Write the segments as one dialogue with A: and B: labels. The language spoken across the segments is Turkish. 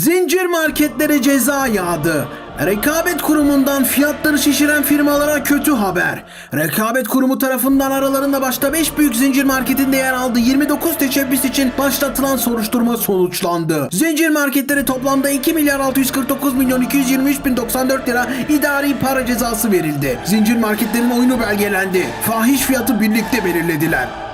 A: Zincir marketlere ceza yağdı. Rekabet kurumundan fiyatları şişiren firmalara kötü haber. Rekabet kurumu tarafından aralarında başta 5 büyük zincir marketin de yer aldığı 29 teşebbüs için başlatılan soruşturma sonuçlandı. Zincir marketlere toplamda 2 milyar 649 milyon 223 bin 94 lira idari para cezası verildi. Zincir marketlerin oyunu belgelendi. Fahiş fiyatı birlikte belirlediler.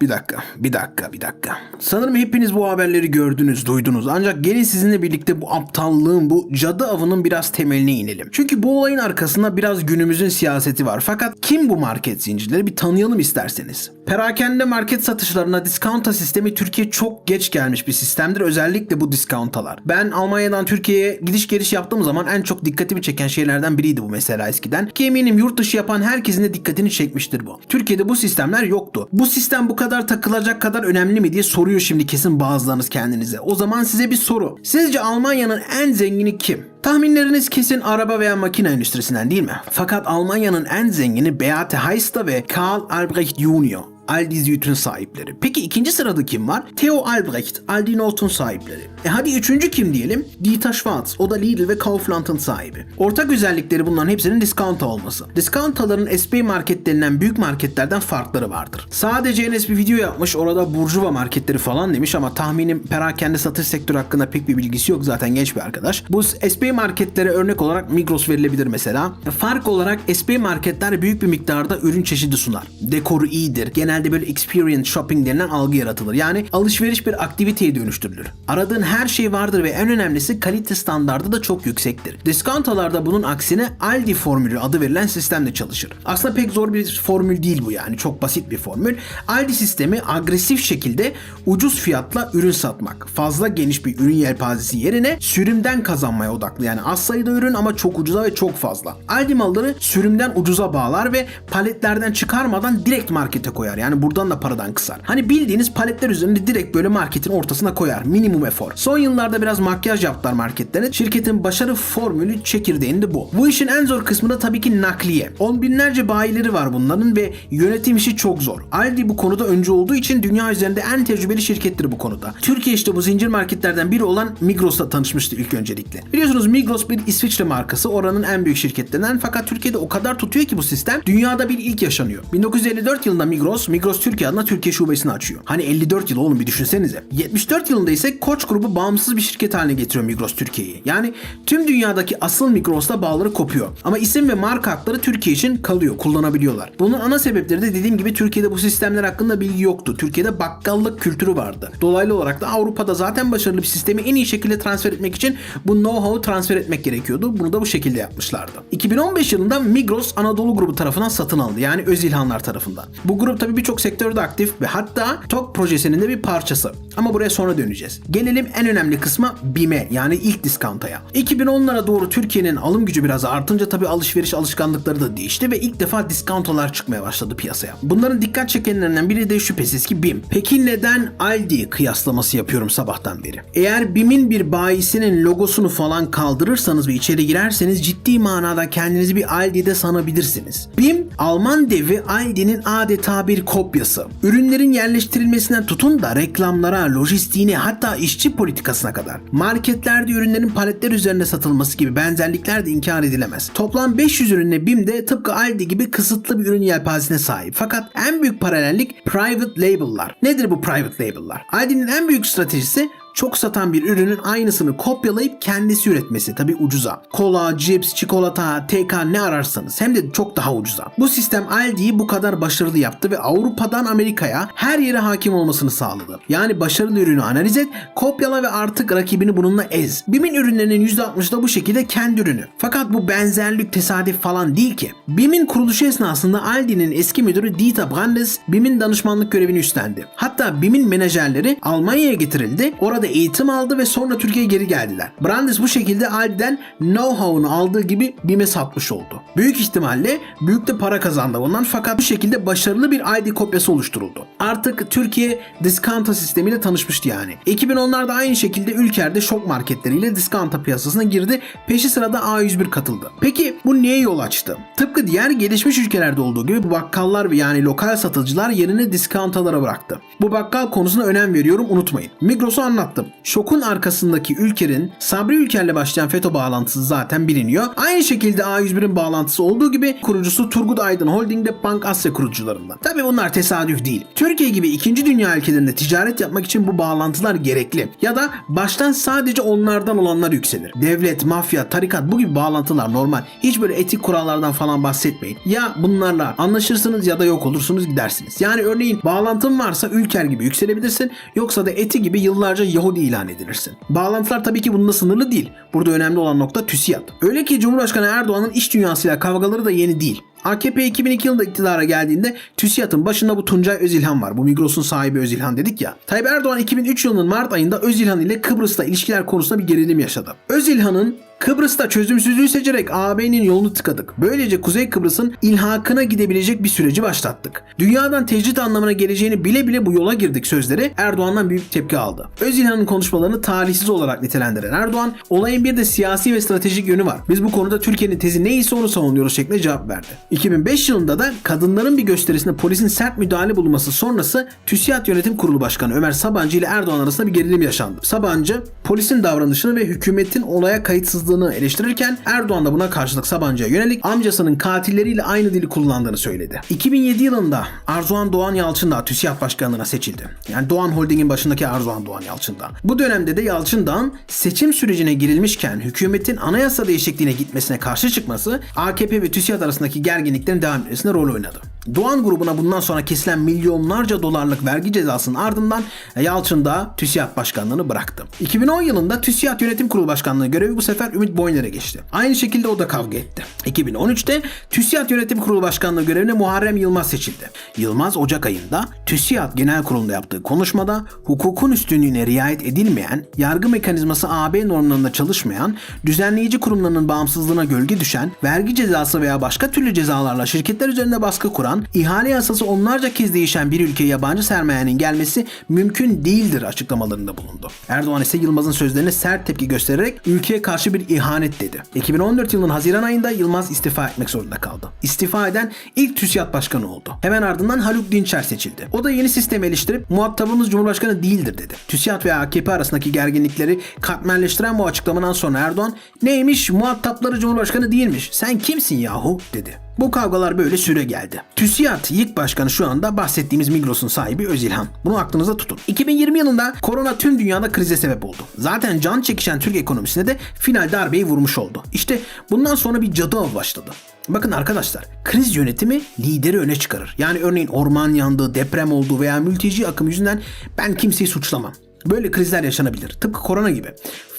A: Bir dakika, bir dakika, bir dakika. Sanırım hepiniz bu haberleri gördünüz, duydunuz. Ancak gelin sizinle birlikte bu aptallığın, bu cadı avının biraz temeline inelim. Çünkü bu olayın arkasında biraz günümüzün siyaseti var. Fakat kim bu market zincirleri bir tanıyalım isterseniz. Perakende market satışlarına diskonta sistemi Türkiye çok geç gelmiş bir sistemdir. Özellikle bu diskontalar. Ben Almanya'dan Türkiye'ye gidiş geliş yaptığım zaman en çok dikkatimi çeken şeylerden biriydi bu mesela eskiden. Ki eminim yurt dışı yapan herkesin de dikkatini çekmiştir bu. Türkiye'de bu sistemler yoktu. Bu sistem bu kadar takılacak kadar önemli mi diye soruyor şimdi kesin bazılarınız kendinize. O zaman size bir soru. Sizce Almanya'nın en zengini kim? Tahminleriniz kesin araba veya makine endüstrisinden değil mi? Fakat Almanya'nın en zengini Beate Heister ve Karl Albrecht Jr. Aldi Süd'ün sahipleri. Peki ikinci sırada kim var? Theo Albrecht, Aldi Nord'un sahipleri. E hadi üçüncü kim diyelim? Dieter Schwarz, o da Lidl ve Kaufland'ın sahibi. Ortak özellikleri bunların hepsinin diskonta olması. Diskontaların SP market denilen büyük marketlerden farkları vardır. Sadece Enes bir video yapmış, orada burjuva marketleri falan demiş ama tahminim perakende satış sektörü hakkında pek bir bilgisi yok zaten genç bir arkadaş. Bu SP marketlere örnek olarak Migros verilebilir mesela. Fark olarak SP marketler büyük bir miktarda ürün çeşidi sunar. Dekoru iyidir. Genelde böyle experience shopping denilen algı yaratılır. Yani alışveriş bir aktiviteye dönüştürülür. Aradığın her şey vardır ve en önemlisi kalite standardı da çok yüksektir. Diskontalarda bunun aksine Aldi formülü adı verilen sistemle çalışır. Aslında pek zor bir formül değil bu yani. Çok basit bir formül. Aldi sistemi agresif şekilde ucuz fiyatla ürün satmak. Fazla geniş bir ürün yelpazesi yerine sürümden kazanmaya odaklı. Yani az sayıda ürün ama çok ucuza ve çok fazla. Aldi malları sürümden ucuza bağlar ve paletlerden çıkarmadan direkt markete koyar. Yani buradan da paradan kısar. Hani bildiğiniz paletler üzerinde direkt böyle marketin ortasına koyar. Minimum efor. Son yıllarda biraz makyaj yaptılar marketlere. Şirketin başarı formülü çekirdeğinde bu. Bu işin en zor kısmı da tabii ki nakliye. On binlerce bayileri var bunların ve yönetim işi çok zor. Aldi bu konuda öncü olduğu için dünya üzerinde en tecrübeli şirkettir bu konuda. Türkiye işte bu zincir marketlerden biri olan Migros'la tanışmıştı ilk öncelikle. Biliyorsunuz Migros bir İsviçre markası. Oranın en büyük şirketlerinden fakat Türkiye'de o kadar tutuyor ki bu sistem dünyada bir ilk yaşanıyor. 1954 yılında Migros, Migros Türkiye adına Türkiye şubesini açıyor. Hani 54 yıl oğlum bir düşünsenize. 74 yılında ise Koç grubu bağımsız bir şirket haline getiriyor Migros Türkiye'yi. Yani tüm dünyadaki asıl Migros'la bağları kopuyor. Ama isim ve marka hakları Türkiye için kalıyor, kullanabiliyorlar. Bunun ana sebepleri de dediğim gibi Türkiye'de bu sistemler hakkında bilgi yoktu. Türkiye'de bakkallık kültürü vardı. Dolaylı olarak da Avrupa'da zaten başarılı bir sistemi en iyi şekilde transfer etmek için bu know-how'u transfer etmek gerekiyordu. Bunu da bu şekilde yapmışlardı. 2015 yılında Migros Anadolu grubu tarafından satın alındı. Yani Özilhanlar tarafından. Bu grup tabii birçok sektörde aktif ve hatta TOK projesinin de bir parçası. Ama buraya sonra döneceğiz. Gelelim en önemli kısma BİM'e yani ilk diskantaya. 2010'lara doğru Türkiye'nin alım gücü biraz artınca tabii alışveriş alışkanlıkları da değişti ve ilk defa diskantolar çıkmaya başladı piyasaya. Bunların dikkat çekenlerinden biri de şüphesiz ki BİM. Peki neden Aldi kıyaslaması yapıyorum sabahtan beri? Eğer BİM'in bir bayisinin logosunu falan kaldırırsanız ve içeri girerseniz ciddi manada kendinizi bir Aldi'de sanabilirsiniz. BİM, Alman devi Aldi'nin adeta bir kopyası. Ürünlerin yerleştirilmesinden tutun da reklamlara, lojistiğine hatta işçi politikasına kadar. Marketlerde ürünlerin paletler üzerinde satılması gibi benzerlikler de inkar edilemez. Toplam 500 ürünle BİM de tıpkı Aldi gibi kısıtlı bir ürün yelpazesine sahip. Fakat en büyük paralellik private label'lar. Nedir bu private label'lar? Aldi'nin en büyük stratejisi çok satan bir ürünün aynısını kopyalayıp kendisi üretmesi tabi ucuza. Kola, cips, çikolata, TK ne ararsanız hem de çok daha ucuza. Bu sistem Aldi'yi bu kadar başarılı yaptı ve Avrupa'dan Amerika'ya her yere hakim olmasını sağladı. Yani başarılı ürünü analiz et, kopyala ve artık rakibini bununla ez. BİM'in ürünlerinin %60'ı da bu şekilde kendi ürünü. Fakat bu benzerlik tesadüf falan değil ki. BİM'in kuruluşu esnasında Aldi'nin eski müdürü Dieter Brandes BİM'in danışmanlık görevini üstlendi. Hatta BİM'in menajerleri Almanya'ya getirildi. Orada eğitim aldı ve sonra Türkiye'ye geri geldiler. Brandes bu şekilde Aldi'den know-how'unu aldığı gibi BİM'e satmış oldu. Büyük ihtimalle büyük de para kazandı bundan fakat bu şekilde başarılı bir Aldi kopyası oluşturuldu. Artık Türkiye diskanta sistemiyle tanışmıştı yani. 2010'larda aynı şekilde Ülker'de şok marketleriyle diskanta piyasasına girdi. Peşi sırada A101 katıldı. Peki bu neye yol açtı? Tıpkı diğer gelişmiş ülkelerde olduğu gibi bu bakkallar yani lokal satıcılar yerini diskantalara bıraktı. Bu bakkal konusuna önem veriyorum unutmayın. Migros'u anlattım. Şokun arkasındaki Ülker'in Sabri Ülker'le başlayan FETÖ bağlantısı zaten biliniyor. Aynı şekilde A101'in bağlantısı olduğu gibi kurucusu Turgut Aydın Holding'de Bank Asya kurucularından. Tabi bunlar tesadüf değil. Türkiye gibi ikinci dünya ülkelerinde ticaret yapmak için bu bağlantılar gerekli. Ya da baştan sadece onlardan olanlar yükselir. Devlet, mafya, tarikat bu gibi bağlantılar normal. Hiç böyle etik kurallardan falan bahsetmeyin. Ya bunlarla anlaşırsınız ya da yok olursunuz gidersiniz. Yani örneğin bağlantın varsa Ülker gibi yükselebilirsin. Yoksa da eti gibi yıllarca Yahudi ilan edilirsin. Bağlantılar tabii ki bununla sınırlı değil. Burada önemli olan nokta TÜSİAD. Öyle ki Cumhurbaşkanı Erdoğan'ın iş dünyasıyla kavgaları da yeni değil. AKP 2002 yılında iktidara geldiğinde TÜSİAD'ın başında bu Tuncay Özilhan var. Bu Migros'un sahibi Özilhan dedik ya. Tayyip Erdoğan 2003 yılının Mart ayında Özilhan ile Kıbrıs'ta ilişkiler konusunda bir gerilim yaşadı. Özilhan'ın Kıbrıs'ta çözümsüzlüğü seçerek AB'nin yolunu tıkadık. Böylece Kuzey Kıbrıs'ın ilhakına gidebilecek bir süreci başlattık. Dünyadan tecrit anlamına geleceğini bile bile bu yola girdik sözleri Erdoğan'dan büyük tepki aldı. Özilhan'ın konuşmalarını talihsiz olarak nitelendiren Erdoğan, olayın bir de siyasi ve stratejik yönü var. Biz bu konuda Türkiye'nin tezi neyse onu savunuyoruz şeklinde cevap verdi. 2005 yılında da kadınların bir gösterisinde polisin sert müdahale bulunması sonrası TÜSİAD Yönetim Kurulu Başkanı Ömer Sabancı ile Erdoğan arasında bir gerilim yaşandı. Sabancı, polisin davranışını ve hükümetin olaya kayıtsızlığını eleştirirken Erdoğan da buna karşılık Sabancı'ya yönelik amcasının katilleriyle aynı dili kullandığını söyledi. 2007 yılında Arzuhan Doğan Yalçın da TÜSİAD Başkanlığı'na seçildi. Yani Doğan Holding'in başındaki Arzuhan Doğan Yalçın da. Bu dönemde de Yalçın'dan seçim sürecine girilmişken hükümetin anayasa değişikliğine gitmesine karşı çıkması AKP ve TÜSİAD arasındaki gerginliklerin devam etmesine rol oynadı. Doğan grubuna bundan sonra kesilen milyonlarca dolarlık vergi cezasının ardından Yalçın da TÜSİAD Başkanlığı'nı bıraktı. 2010 yılında TÜSİAD Yönetim Kurulu Başkanlığı görevi bu sefer Ümit Boyner'e geçti. Aynı şekilde o da kavga etti. 2013'te TÜSİAD Yönetim Kurulu Başkanlığı görevine Muharrem Yılmaz seçildi. Yılmaz Ocak ayında TÜSİAD Genel Kurulu'nda yaptığı konuşmada hukukun üstünlüğüne riayet edilmeyen, yargı mekanizması AB normlarında çalışmayan, düzenleyici kurumlarının bağımsızlığına gölge düşen, vergi cezası veya başka türlü cezalarla şirketler üzerinde baskı kuran, ihale yasası onlarca kez değişen bir ülkeye yabancı sermayenin gelmesi mümkün değildir açıklamalarında bulundu. Erdoğan ise Yılmaz'ın sözlerine sert tepki göstererek ülkeye karşı bir ihanet dedi. 2014 yılının Haziran ayında Yılmaz istifa etmek zorunda kaldı. İstifa eden ilk TÜSİAD Başkanı oldu. Hemen ardından Haluk Dinçer seçildi. O da yeni sistemi eleştirip muhatabımız Cumhurbaşkanı değildir dedi. TÜSİAD ve AKP arasındaki gerginlikleri katmerleştiren bu açıklamadan sonra Erdoğan neymiş muhatapları Cumhurbaşkanı değilmiş sen kimsin yahu dedi. Bu kavgalar böyle süre geldi. TÜSİAD ilk başkanı şu anda bahsettiğimiz Migros'un sahibi Özilhan. Bunu aklınızda tutun. 2020 yılında korona tüm dünyada krize sebep oldu. Zaten can çekişen Türk ekonomisine de final darbeyi vurmuş oldu. İşte bundan sonra bir cadı avı başladı. Bakın arkadaşlar, kriz yönetimi lideri öne çıkarır. Yani örneğin orman yandı, deprem oldu veya mülteci akım yüzünden ben kimseyi suçlamam. Böyle krizler yaşanabilir. Tıpkı korona gibi.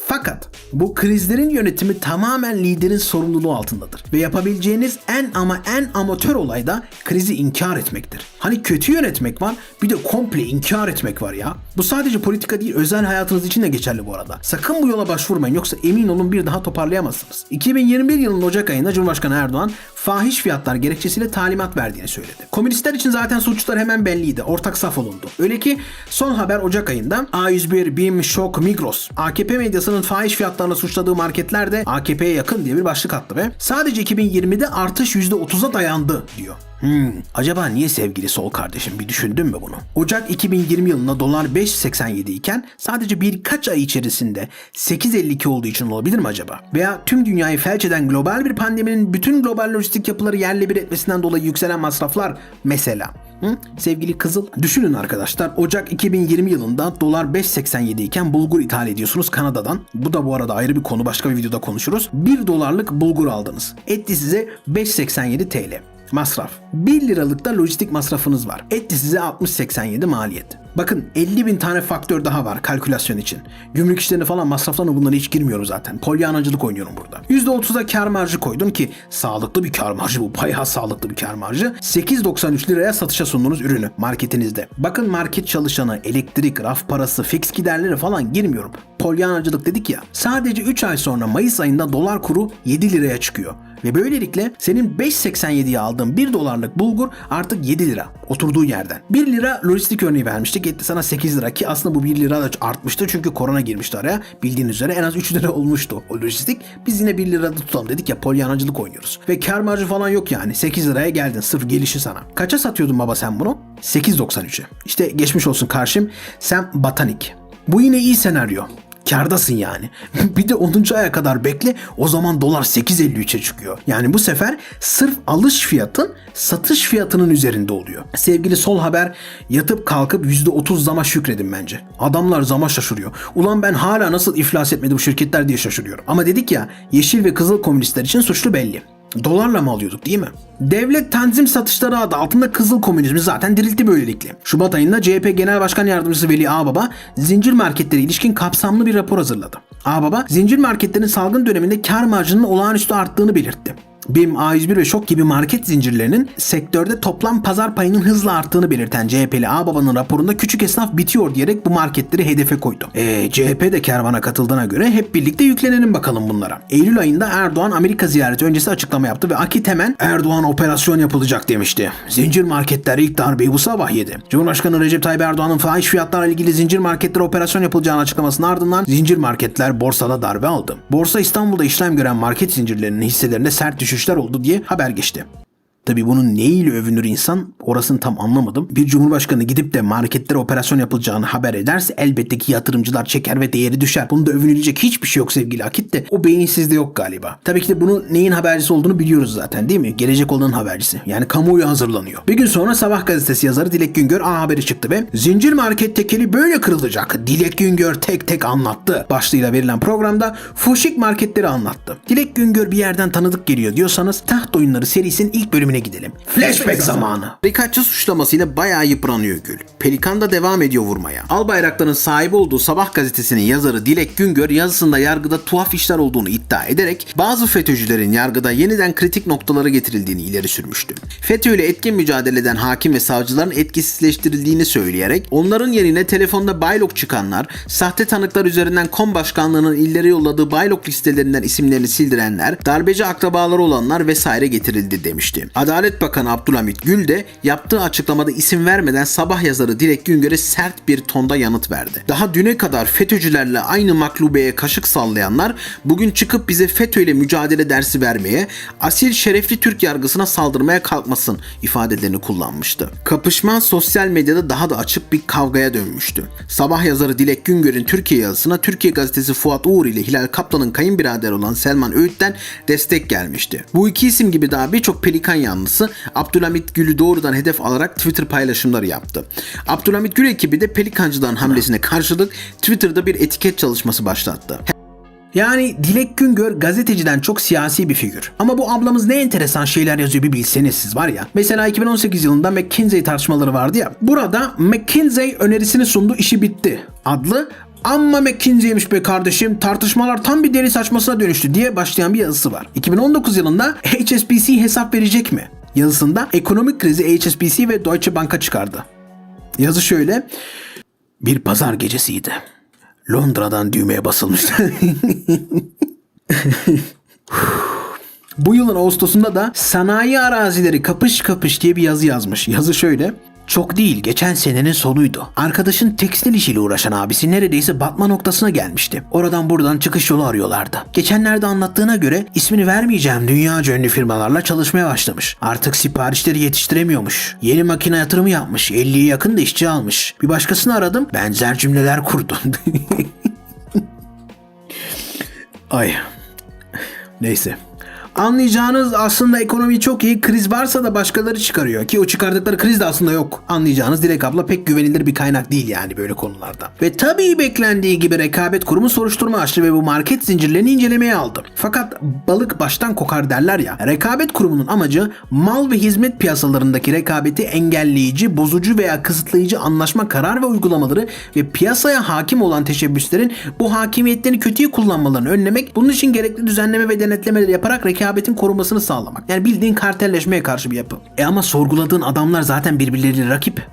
A: Fakat bu krizlerin yönetimi tamamen liderin sorumluluğu altındadır. Ve yapabileceğiniz en ama en amatör olay da krizi inkar etmektir. Hani kötü yönetmek var bir de komple inkar etmek var ya. Bu sadece politika değil özel hayatınız için de geçerli bu arada. Sakın bu yola başvurmayın yoksa emin olun bir daha toparlayamazsınız. 2021 yılının Ocak ayında Cumhurbaşkanı Erdoğan fahiş fiyatlar gerekçesiyle talimat verdiğini söyledi. Komünistler için zaten suçlar hemen belliydi. Ortak saf olundu. Öyle ki son haber Ocak ayında A101, BİM, Şok, Migros, AKP medyasının fahiş fiyatlarla suçladığı marketler de AKP'ye yakın diye bir başlık attı ve sadece 2020'de artış %30'a dayandı diyor. Hmm, acaba niye sevgili sol kardeşim bir düşündün mü bunu? Ocak 2020 yılında dolar 5.87 iken sadece birkaç ay içerisinde 8.52 olduğu için olabilir mi acaba? Veya tüm dünyayı felç eden global bir pandeminin bütün global lojistik yapıları yerle bir etmesinden dolayı yükselen masraflar mesela. Hı? Sevgili Kızıl, düşünün arkadaşlar Ocak 2020 yılında dolar 5.87 iken bulgur ithal ediyorsunuz Kanada'dan. Bu da bu arada ayrı bir konu başka bir videoda konuşuruz. 1 dolarlık bulgur aldınız. Etti size 5.87 TL masraf. 1 liralık da lojistik masrafınız var. Etti size 60-87 maliyet. Bakın 50 bin tane faktör daha var kalkülasyon için. Gümrük işlerine falan masraflarına bunlara hiç girmiyorum zaten. Polyanacılık oynuyorum burada. %30'a kar marjı koydum ki sağlıklı bir kar marjı bu. Bayağı sağlıklı bir kar marjı. 8.93 liraya satışa sunduğunuz ürünü marketinizde. Bakın market çalışanı, elektrik, raf parası, fix giderleri falan girmiyorum. Polyanacılık dedik ya. Sadece 3 ay sonra Mayıs ayında dolar kuru 7 liraya çıkıyor. Ve böylelikle senin 5.87'ye aldığın 1 dolarlık bulgur artık 7 lira oturduğu yerden. 1 lira lojistik örneği vermiştik etti sana 8 lira ki aslında bu 1 lira da artmıştı çünkü korona girmişti araya. Bildiğiniz üzere en az 3 lira olmuştu o lojistik. Biz yine 1 lirada tutalım dedik ya polyanacılık oynuyoruz. Ve kar marjı falan yok yani 8 liraya geldin sırf gelişi sana. Kaça satıyordun baba sen bunu? 8.93'e. İşte geçmiş olsun karşım sen batanik. Bu yine iyi senaryo. Kardasın yani. bir de 10. aya kadar bekle o zaman dolar 8.53'e çıkıyor. Yani bu sefer sırf alış fiyatın satış fiyatının üzerinde oluyor. Sevgili sol haber yatıp kalkıp %30 zama şükredin bence. Adamlar zama şaşırıyor. Ulan ben hala nasıl iflas etmedi bu şirketler diye şaşırıyorum. Ama dedik ya yeşil ve kızıl komünistler için suçlu belli. Dolarla mı alıyorduk değil mi? Devlet tanzim satışları adı altında kızıl komünizmi zaten diriltti böylelikle. Şubat ayında CHP Genel Başkan Yardımcısı Veli Ağbaba zincir marketlere ilişkin kapsamlı bir rapor hazırladı. Ağbaba zincir marketlerin salgın döneminde kar marjının olağanüstü arttığını belirtti. BİM, A101 ve Şok gibi market zincirlerinin sektörde toplam pazar payının hızla arttığını belirten CHP'li Ağbaba'nın raporunda küçük esnaf bitiyor diyerek bu marketleri hedefe koydu. E, CHP de kervana katıldığına göre hep birlikte yüklenelim bakalım bunlara. Eylül ayında Erdoğan Amerika ziyareti öncesi açıklama yaptı ve Akit hemen Erdoğan operasyon yapılacak demişti. Zincir marketler ilk darbeyi bu sabah yedi. Cumhurbaşkanı Recep Tayyip Erdoğan'ın fahiş fiyatlarla ilgili zincir marketlere operasyon yapılacağını açıklamasının ardından zincir marketler borsada darbe aldı. Borsa İstanbul'da işlem gören market zincirlerinin hisselerinde sert düşüşler oldu diye haber geçti. Tabi bunun neyiyle övünür insan orasını tam anlamadım. Bir cumhurbaşkanı gidip de marketlere operasyon yapılacağını haber ederse elbette ki yatırımcılar çeker ve değeri düşer. Bunda övünülecek hiçbir şey yok sevgili Akit de o beyinsizde yok galiba. Tabii ki de bunun neyin habercisi olduğunu biliyoruz zaten değil mi? Gelecek olanın habercisi. Yani kamuoyu hazırlanıyor. Bir gün sonra Sabah gazetesi yazarı Dilek Güngör A Haberi çıktı ve zincir market tekeli böyle kırılacak. Dilek Güngör tek tek anlattı. Başlığıyla verilen programda Fuşik marketleri anlattı. Dilek Güngör bir yerden tanıdık geliyor diyorsanız Taht Oyunları serisinin ilk bölümüne gidelim. Flashback zamanı. Rekatçı suçlamasıyla bayağı yıpranıyor Gül. Pelikan da devam ediyor vurmaya. Albayrakların sahibi olduğu Sabah gazetesinin yazarı Dilek Güngör yazısında yargıda tuhaf işler olduğunu iddia ederek bazı FETÖ'cülerin yargıda yeniden kritik noktalara getirildiğini ileri sürmüştü. FETÖ ile etkin mücadele eden hakim ve savcıların etkisizleştirildiğini söyleyerek onların yerine telefonda baylok çıkanlar, sahte tanıklar üzerinden kom başkanlığının illere yolladığı baylok listelerinden isimlerini sildirenler, darbeci akrabaları olanlar vesaire getirildi demişti. Adalet Bakanı Abdülhamit Gül de yaptığı açıklamada isim vermeden sabah yazarı Dilek Güngör'e sert bir tonda yanıt verdi. Daha düne kadar FETÖ'cülerle aynı maklubeye kaşık sallayanlar bugün çıkıp bize FETÖ ile mücadele dersi vermeye, asil şerefli Türk yargısına saldırmaya kalkmasın ifadelerini kullanmıştı. Kapışma sosyal medyada daha da açık bir kavgaya dönmüştü. Sabah yazarı Dilek Güngör'ün Türkiye yazısına Türkiye gazetesi Fuat Uğur ile Hilal Kaplan'ın kayınbiraderi olan Selman Öğüt'ten destek gelmişti. Bu iki isim gibi daha birçok pelikan yanlısı Abdülhamit Gül'ü doğrudan hedef alarak Twitter paylaşımları yaptı. Abdülhamit Gül ekibi de pelikancıların hamlesine karşılık Twitter'da bir etiket çalışması başlattı. Yani Dilek Güngör gazeteciden çok siyasi bir figür. Ama bu ablamız ne enteresan şeyler yazıyor bir bilseniz siz var ya. Mesela 2018 yılında McKinsey tartışmaları vardı ya. Burada McKinsey önerisini sundu işi bitti adlı Amma McKinsey'miş be kardeşim tartışmalar tam bir deli saçmasına dönüştü diye başlayan bir yazısı var. 2019 yılında HSBC hesap verecek mi? Yazısında ekonomik krizi HSBC ve Deutsche Bank'a çıkardı. Yazı şöyle. Bir pazar gecesiydi. Londra'dan düğmeye basılmıştı. Bu yılın Ağustos'unda da sanayi arazileri kapış kapış diye bir yazı yazmış. Yazı şöyle. Çok değil, geçen senenin sonuydu. Arkadaşın tekstil işiyle uğraşan abisi neredeyse batma noktasına gelmişti. Oradan buradan çıkış yolu arıyorlardı. Geçenlerde anlattığına göre ismini vermeyeceğim dünyaca ünlü firmalarla çalışmaya başlamış. Artık siparişleri yetiştiremiyormuş. Yeni makine yatırımı yapmış. 50'ye yakın da işçi almış. Bir başkasını aradım. Benzer cümleler kurdu. Ay. Neyse. Anlayacağınız aslında ekonomi çok iyi. Kriz varsa da başkaları çıkarıyor. Ki o çıkardıkları kriz de aslında yok. Anlayacağınız Dilek abla pek güvenilir bir kaynak değil yani böyle konularda. Ve tabii beklendiği gibi rekabet kurumu soruşturma açtı ve bu market zincirlerini incelemeye aldı. Fakat balık baştan kokar derler ya. Rekabet kurumunun amacı mal ve hizmet piyasalarındaki rekabeti engelleyici, bozucu veya kısıtlayıcı anlaşma karar ve uygulamaları ve piyasaya hakim olan teşebbüslerin bu hakimiyetlerini kötüye kullanmalarını önlemek, bunun için gerekli düzenleme ve denetlemeleri yaparak rekabetin korunmasını sağlamak. Yani bildiğin kartelleşmeye karşı bir yapı. E ama sorguladığın adamlar zaten birbirleriyle rakip.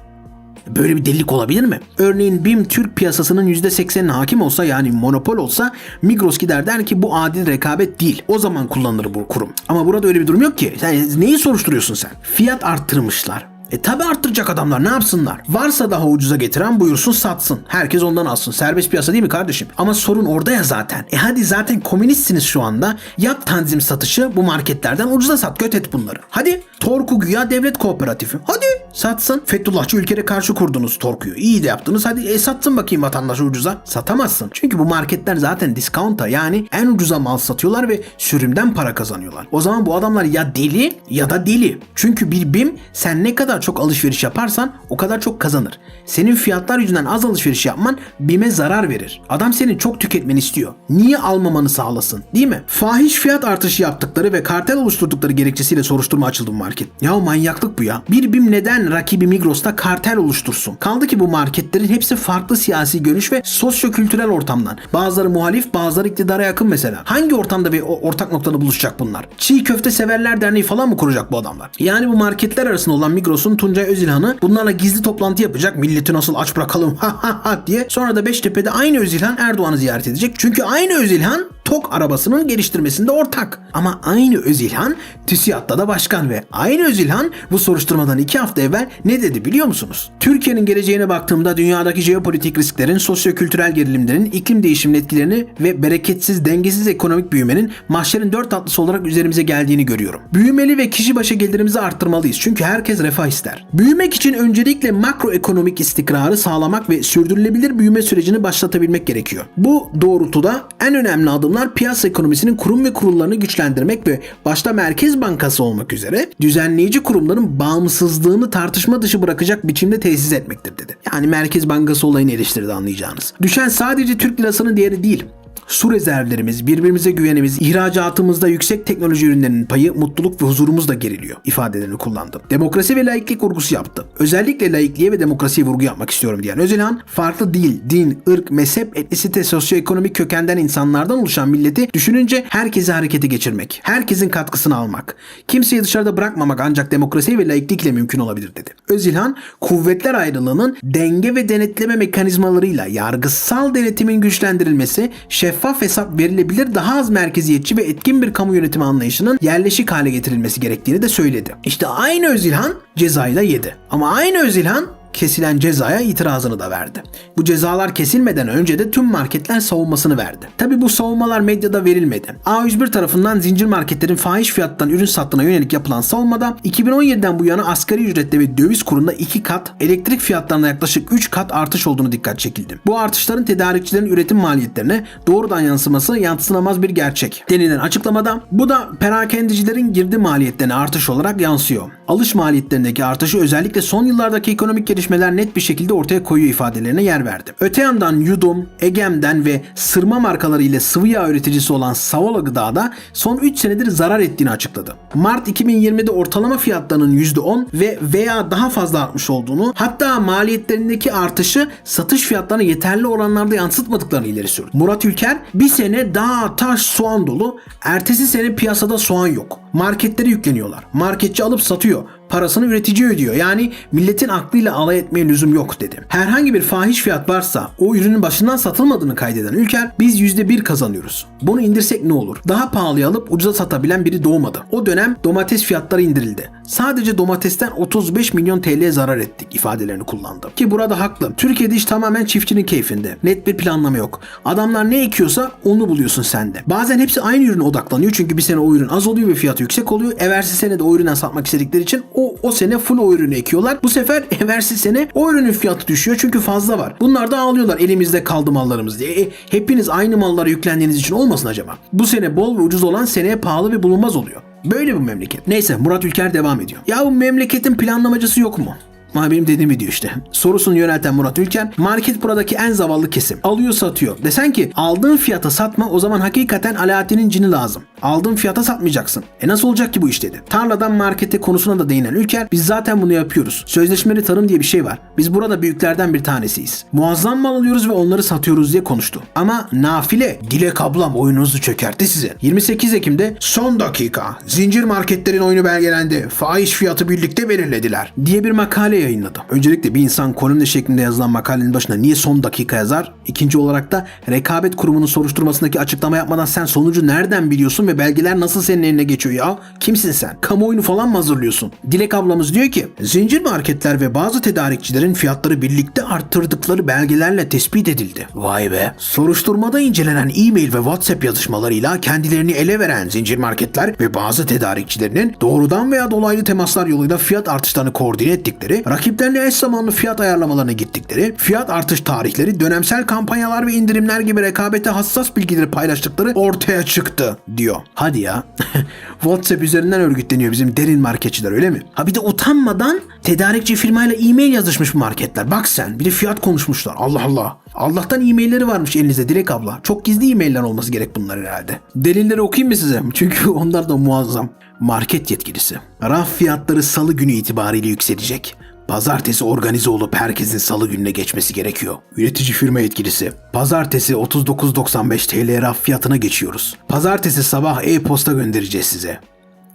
A: Böyle bir delilik olabilir mi? Örneğin BİM Türk piyasasının %80'ine hakim olsa yani monopol olsa Migros gider der ki bu adil rekabet değil. O zaman kullanılır bu kurum. Ama burada öyle bir durum yok ki. Sen neyi soruşturuyorsun sen? Fiyat arttırmışlar. E tabi arttıracak adamlar ne yapsınlar? Varsa daha ucuza getiren buyursun satsın. Herkes ondan alsın. Serbest piyasa değil mi kardeşim? Ama sorun orada ya zaten. E hadi zaten komünistsiniz şu anda. Yap tanzim satışı bu marketlerden ucuza sat göt et bunları. Hadi Torku güya devlet kooperatifi. Hadi satsın. Fethullahçı ülkere karşı kurdunuz Torku'yu. İyi de yaptınız. Hadi e, satsın bakayım vatandaşı ucuza. Satamazsın. Çünkü bu marketler zaten discounta yani en ucuza mal satıyorlar ve sürümden para kazanıyorlar. O zaman bu adamlar ya deli ya da deli. Çünkü bir BİM sen ne kadar çok alışveriş yaparsan o kadar çok kazanır. Senin fiyatlar yüzünden az alışveriş yapman BİM'e zarar verir. Adam senin çok tüketmeni istiyor. Niye almamanı sağlasın? Değil mi? Fahiş fiyat artışı yaptıkları ve kartel oluşturdukları gerekçesiyle soruşturma açıldı bu market. Ya manyaklık bu ya. Bir BİM neden rakibi Migros'ta kartel oluştursun? Kaldı ki bu marketlerin hepsi farklı siyasi görüş ve sosyo-kültürel ortamdan. Bazıları muhalif, bazıları iktidara yakın mesela. Hangi ortamda o- ortak noktada buluşacak bunlar? Çiğ köfte severler derneği falan mı kuracak bu adamlar? Yani bu marketler arasında olan Migros'un Tuncay Özilhan'ı bunlarla gizli toplantı yapacak. Milleti nasıl aç bırakalım ha ha ha diye. Sonra da Beştepe'de aynı Özilhan Erdoğan'ı ziyaret edecek. Çünkü aynı Özilhan TOK arabasının geliştirmesinde ortak. Ama aynı Özilhan TÜSİAD'da da başkan ve aynı Özilhan bu soruşturmadan iki hafta evvel ne dedi biliyor musunuz? Türkiye'nin geleceğine baktığımda dünyadaki jeopolitik risklerin, sosyo-kültürel gerilimlerin, iklim değişiminin etkilerini ve bereketsiz, dengesiz ekonomik büyümenin mahşerin dört atlısı olarak üzerimize geldiğini görüyorum. Büyümeli ve kişi başı gelirimizi arttırmalıyız. Çünkü herkes refah ister. Büyümek için öncelikle makroekonomik istikrarı sağlamak ve sürdürülebilir büyüme sürecini başlatabilmek gerekiyor. Bu doğrultuda en önemli adımlar piyasa ekonomisinin kurum ve kurullarını güçlendirmek ve başta Merkez Bankası olmak üzere düzenleyici kurumların bağımsızlığını tartışma dışı bırakacak biçimde tesis etmektir dedi. Yani Merkez Bankası olayını eleştirdi anlayacağınız. Düşen sadece Türk lirasının değeri değil su rezervlerimiz, birbirimize güvenimiz, ihracatımızda yüksek teknoloji ürünlerinin payı, mutluluk ve huzurumuz da geriliyor ifadelerini kullandı. Demokrasi ve laiklik vurgusu yaptı. Özellikle laikliğe ve demokrasiye vurgu yapmak istiyorum diyen Özelhan, farklı dil, din, ırk, mezhep, etnisite, sosyoekonomik kökenden insanlardan oluşan milleti düşününce herkesi harekete geçirmek, herkesin katkısını almak, kimseyi dışarıda bırakmamak ancak demokrasi ve laiklikle mümkün olabilir dedi. Özilhan, kuvvetler ayrılığının denge ve denetleme mekanizmalarıyla yargısal denetimin güçlendirilmesi, şeffaf hesap verilebilir daha az merkeziyetçi ve etkin bir kamu yönetimi anlayışının yerleşik hale getirilmesi gerektiğini de söyledi. İşte aynı Özilhan cezayı da yedi. Ama aynı Özilhan kesilen cezaya itirazını da verdi. Bu cezalar kesilmeden önce de tüm marketler savunmasını verdi. Tabi bu savunmalar medyada verilmedi. A101 tarafından zincir marketlerin fahiş fiyattan ürün sattığına yönelik yapılan savunmada 2017'den bu yana asgari ücrette ve döviz kurunda 2 kat, elektrik fiyatlarında yaklaşık 3 kat artış olduğunu dikkat çekildi. Bu artışların tedarikçilerin üretim maliyetlerine doğrudan yansıması yansınamaz bir gerçek. Denilen açıklamada bu da perakendicilerin girdi maliyetlerine artış olarak yansıyor. Alış maliyetlerindeki artışı özellikle son yıllardaki ekonomik gelişmeler net bir şekilde ortaya koyuyor ifadelerine yer verdi. Öte yandan Yudum, Egem'den ve sırma markaları ile sıvı yağ üreticisi olan Savola Gıda'da son 3 senedir zarar ettiğini açıkladı. Mart 2020'de ortalama fiyatlarının %10 ve veya daha fazla artmış olduğunu hatta maliyetlerindeki artışı satış fiyatlarına yeterli oranlarda yansıtmadıklarını ileri sürdü. Murat Ülker bir sene dağ taş soğan dolu ertesi sene piyasada soğan yok. Marketlere yükleniyorlar. Marketçi alıp satıyor parasını üretici ödüyor. Yani milletin aklıyla alay etmeye lüzum yok dedi. Herhangi bir fahiş fiyat varsa o ürünün başından satılmadığını kaydeden Ülker biz %1 kazanıyoruz. Bunu indirsek ne olur? Daha pahalıya alıp ucuza satabilen biri doğmadı. O dönem domates fiyatları indirildi. Sadece domatesten 35 milyon TL zarar ettik ifadelerini kullandı. Ki burada haklı. Türkiye'de iş tamamen çiftçinin keyfinde. Net bir planlama yok. Adamlar ne ekiyorsa onu buluyorsun sende. Bazen hepsi aynı ürüne odaklanıyor çünkü bir sene o ürün az oluyor ve fiyatı yüksek oluyor. Eversi sene de o üründen satmak istedikleri için o, o sene full o ürünü ekiyorlar. Bu sefer eversi sene o ürünün fiyatı düşüyor çünkü fazla var. Bunlar da ağlıyorlar elimizde kaldı mallarımız diye. E, hepiniz aynı mallara yüklendiğiniz için olmasın acaba? Bu sene bol ve ucuz olan seneye pahalı ve bulunmaz oluyor. Böyle bu memleket. Neyse Murat Ülker devam ediyor. Ya bu memleketin planlamacısı yok mu? Ama benim dediğim video işte. Sorusunu yönelten Murat Ülker, market buradaki en zavallı kesim. Alıyor satıyor. Desen ki aldığın fiyata satma o zaman hakikaten Alaaddin'in cini lazım. Aldığın fiyata satmayacaksın. E nasıl olacak ki bu iş dedi. Tarladan markete konusuna da değinen Ülker, biz zaten bunu yapıyoruz. Sözleşmeli tarım diye bir şey var. Biz burada büyüklerden bir tanesiyiz. Muazzam mal alıyoruz ve onları satıyoruz diye konuştu. Ama nafile, Dilek ablam oyununuzu çökertti size. 28 Ekim'de son dakika zincir marketlerin oyunu belgelendi. Fahiş fiyatı birlikte belirlediler diye bir makale yayınladı. Öncelikle bir insan kolumne şeklinde yazılan makalenin başına niye son dakika yazar? İkinci olarak da rekabet kurumunun soruşturmasındaki açıklama yapmadan sen sonucu nereden biliyorsun ve belgeler nasıl senin eline geçiyor ya? Kimsin sen? Kamuoyunu falan mı hazırlıyorsun? Dilek ablamız diyor ki zincir marketler ve bazı tedarikçilerin fiyatları birlikte arttırdıkları belgelerle tespit edildi. Vay be. Soruşturmada incelenen e-mail ve WhatsApp yazışmalarıyla kendilerini ele veren zincir marketler ve bazı tedarikçilerinin doğrudan veya dolaylı temaslar yoluyla fiyat artışlarını koordine ettikleri, rakiplerine eş zamanlı fiyat ayarlamalarına gittikleri, fiyat artış tarihleri, dönemsel kampanyalar ve indirimler gibi rekabete hassas bilgileri paylaştıkları ortaya çıktı diyor. Hadi ya. WhatsApp üzerinden örgütleniyor bizim derin marketçiler öyle mi? Ha bir de utanmadan tedarikçi firmayla e-mail yazışmış marketler. Bak sen bir de fiyat konuşmuşlar. Allah Allah. Allah'tan e-mailleri varmış elinizde Dilek abla. Çok gizli e-mailler olması gerek bunlar herhalde. Delilleri okuyayım mı size? Çünkü onlar da muazzam. Market yetkilisi. Raf fiyatları salı günü itibariyle yükselecek. Pazartesi organize olup herkesin salı gününe geçmesi gerekiyor. Üretici firma yetkilisi. Pazartesi 39.95 TL raf fiyatına geçiyoruz. Pazartesi sabah e-posta göndereceğiz size.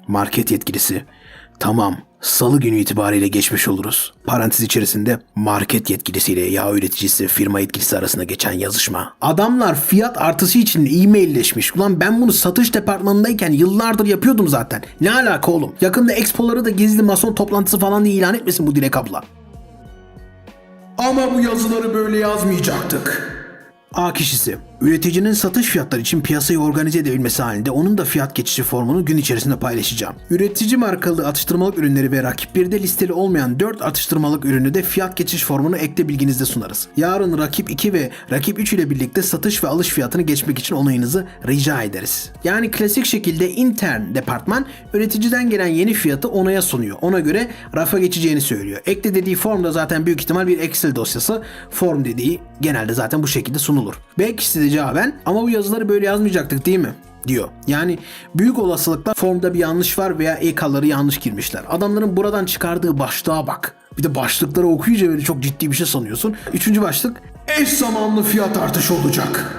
A: Market yetkilisi. Tamam. Salı günü itibariyle geçmiş oluruz. Parantez içerisinde market yetkilisiyle yağ üreticisi firma yetkilisi arasında geçen yazışma. Adamlar fiyat artışı için e-mailleşmiş. Ulan ben bunu satış departmanındayken yıllardır yapıyordum zaten. Ne alaka oğlum? Yakında expoları da gizli mason toplantısı falan diye ilan etmesin bu Dilek abla. Ama bu yazıları böyle yazmayacaktık. A kişisi. Üreticinin satış fiyatları için piyasayı organize edebilmesi halinde onun da fiyat geçişi formunu gün içerisinde paylaşacağım. Üretici markalı atıştırmalık ürünleri ve rakip de listeli olmayan 4 atıştırmalık ürünü de fiyat geçiş formunu ekle bilginizde sunarız. Yarın rakip 2 ve rakip 3 ile birlikte satış ve alış fiyatını geçmek için onayınızı rica ederiz. Yani klasik şekilde intern departman üreticiden gelen yeni fiyatı onaya sunuyor. Ona göre rafa geçeceğini söylüyor. Ekle dediği form da zaten büyük ihtimal bir Excel dosyası. Form dediği genelde zaten bu şekilde sunulur. B kişisi de cevaben ama bu yazıları böyle yazmayacaktık değil mi? diyor. Yani büyük olasılıkla formda bir yanlış var veya EK'ları yanlış girmişler. Adamların buradan çıkardığı başlığa bak. Bir de başlıkları okuyunca böyle çok ciddi bir şey sanıyorsun. Üçüncü başlık eş zamanlı fiyat artışı olacak.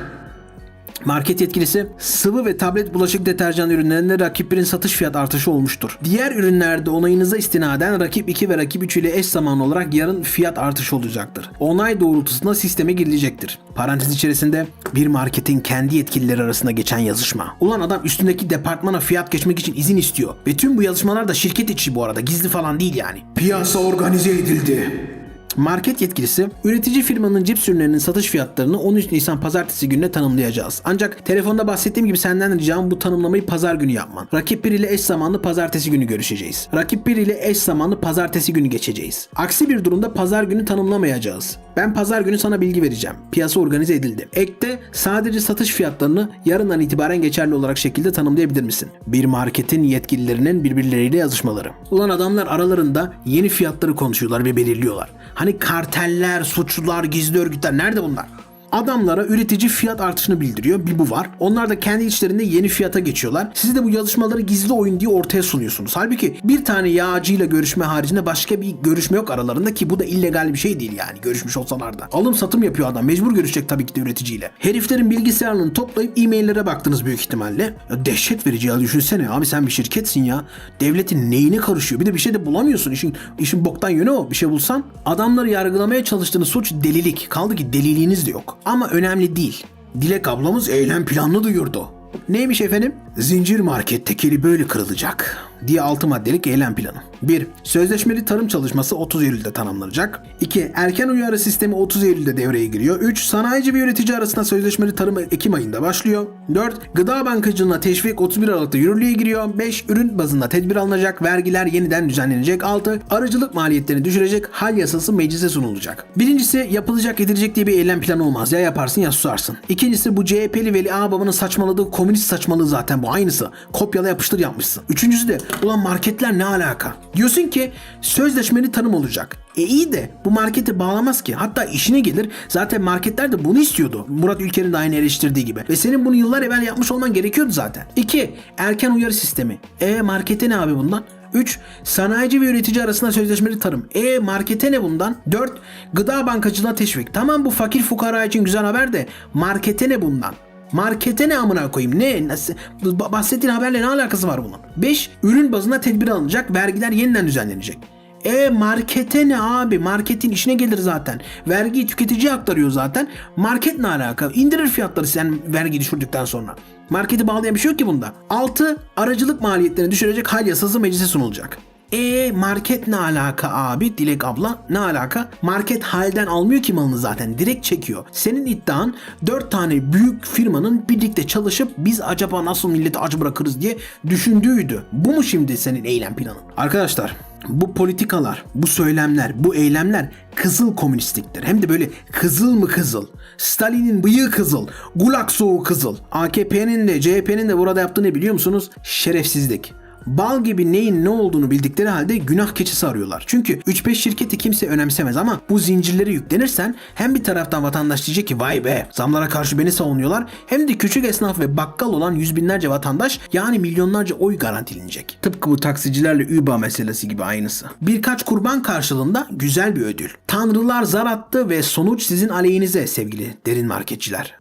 A: Market yetkilisi sıvı ve tablet bulaşık deterjan ürünlerinde rakip 1'in satış fiyat artışı olmuştur. Diğer ürünlerde onayınıza istinaden rakip 2 ve rakip 3 ile eş zamanlı olarak yarın fiyat artışı olacaktır. Onay doğrultusunda sisteme girilecektir. Parantez içerisinde bir marketin kendi yetkilileri arasında geçen yazışma. Ulan adam üstündeki departmana fiyat geçmek için izin istiyor. Ve tüm bu yazışmalar da şirket içi bu arada gizli falan değil yani. Piyasa organize edildi. Market yetkilisi, üretici firmanın cips ürünlerinin satış fiyatlarını 13 Nisan pazartesi gününe tanımlayacağız. Ancak telefonda bahsettiğim gibi senden ricam bu tanımlamayı pazar günü yapman. Rakip 1 ile eş zamanlı pazartesi günü görüşeceğiz. Rakip 1 ile eş zamanlı pazartesi günü geçeceğiz. Aksi bir durumda pazar günü tanımlamayacağız. Ben pazar günü sana bilgi vereceğim. Piyasa organize edildi. Ekte sadece satış fiyatlarını yarından itibaren geçerli olarak şekilde tanımlayabilir misin? Bir marketin yetkililerinin birbirleriyle yazışmaları. Ulan adamlar aralarında yeni fiyatları konuşuyorlar ve belirliyorlar. Hani karteller, suçlular, gizli örgütler nerede bunlar? Adamlara üretici fiyat artışını bildiriyor. Bir bu var. Onlar da kendi içlerinde yeni fiyata geçiyorlar. Siz de bu yazışmaları gizli oyun diye ortaya sunuyorsunuz. Halbuki bir tane yağcıyla görüşme haricinde başka bir görüşme yok aralarında ki bu da illegal bir şey değil yani görüşmüş olsalar da. Alım satım yapıyor adam. Mecbur görüşecek tabii ki de üreticiyle. Heriflerin bilgisayarını toplayıp e-maillere baktınız büyük ihtimalle. Ya dehşet verici ya düşünsene abi sen bir şirketsin ya. Devletin neyine karışıyor? Bir de bir şey de bulamıyorsun. İşin, işin boktan yönü o. Bir şey bulsan. Adamları yargılamaya çalıştığınız suç delilik. Kaldı ki deliliğiniz de yok. Ama önemli değil. Dilek ablamız eylem planını duyurdu. Neymiş efendim? Zincir market tekeli böyle kırılacak diye 6 maddelik eylem planı. 1. Sözleşmeli tarım çalışması 30 Eylül'de tamamlanacak. 2. Erken uyarı sistemi 30 Eylül'de devreye giriyor. 3. Sanayici ve üretici arasında sözleşmeli tarım Ekim ayında başlıyor. 4. Gıda bankacılığına teşvik 31 Aralık'ta yürürlüğe giriyor. 5. Ürün bazında tedbir alınacak. Vergiler yeniden düzenlenecek. 6. Arıcılık maliyetlerini düşürecek. Hal yasası meclise sunulacak. Birincisi yapılacak edilecek diye bir eylem planı olmaz. Ya yaparsın ya susarsın. İkincisi bu CHP'li Veli Ağababa'nın saçmaladığı komünist saçmalığı zaten bu aynısı. Kopyala yapıştır yapmışsın. Üçüncüsü de ulan marketler ne alaka? Diyorsun ki sözleşmeli tanım olacak. E iyi de bu marketi bağlamaz ki. Hatta işine gelir. Zaten marketler de bunu istiyordu. Murat Ülker'in de aynı eleştirdiği gibi. Ve senin bunu yıllar evvel yapmış olman gerekiyordu zaten. 2. Erken uyarı sistemi. E markete ne abi bundan? 3. Sanayici ve üretici arasında sözleşmeli tarım. E markete ne bundan? 4. Gıda bankacılığa teşvik. Tamam bu fakir fukara için güzel haber de markete ne bundan? Markete ne amına koyayım? Ne? Nasıl? Bahsettiğin haberle ne alakası var bunun? 5. Ürün bazında tedbir alınacak. Vergiler yeniden düzenlenecek. E markete ne abi? Marketin işine gelir zaten. Vergiyi tüketiciye aktarıyor zaten. Market ne alaka? İndirir fiyatları sen vergi düşürdükten sonra. Marketi bağlayan bir şey yok ki bunda. 6. Aracılık maliyetlerini düşürecek hal yasası meclise sunulacak. E market ne alaka abi Dilek abla ne alaka? Market halden almıyor ki malını zaten direkt çekiyor. Senin iddian 4 tane büyük firmanın birlikte çalışıp biz acaba nasıl milleti aç bırakırız diye düşündüğüydü. Bu mu şimdi senin eylem planın? Arkadaşlar bu politikalar, bu söylemler, bu eylemler kızıl komünistliktir. Hem de böyle kızıl mı kızıl? Stalin'in bıyığı kızıl, Gulag soğuğu kızıl. AKP'nin de CHP'nin de burada yaptığı ne biliyor musunuz? Şerefsizlik. Bal gibi neyin ne olduğunu bildikleri halde günah keçisi arıyorlar. Çünkü 3-5 şirketi kimse önemsemez ama bu zincirlere yüklenirsen hem bir taraftan vatandaş diyecek ki vay be zamlara karşı beni savunuyorlar hem de küçük esnaf ve bakkal olan yüz binlerce vatandaş yani milyonlarca oy garantilenecek. Tıpkı bu taksicilerle Uber meselesi gibi aynısı. Birkaç kurban karşılığında güzel bir ödül. Tanrılar zar attı ve sonuç sizin aleyhinize sevgili derin marketçiler.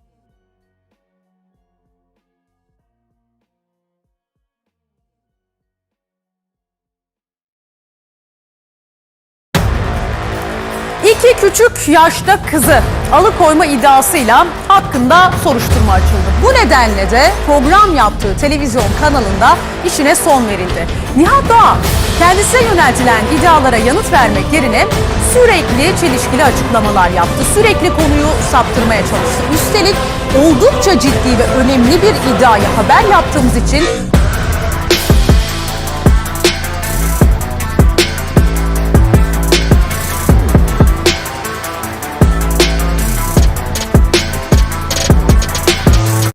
B: Küçük yaşta kızı alıkoyma iddiasıyla hakkında soruşturma açıldı. Bu nedenle de program yaptığı televizyon kanalında işine son verildi. Nihat Doğan kendisine yöneltilen iddialara yanıt vermek yerine sürekli çelişkili açıklamalar yaptı. Sürekli konuyu saptırmaya çalıştı. Üstelik oldukça ciddi ve önemli bir iddiayı haber yaptığımız için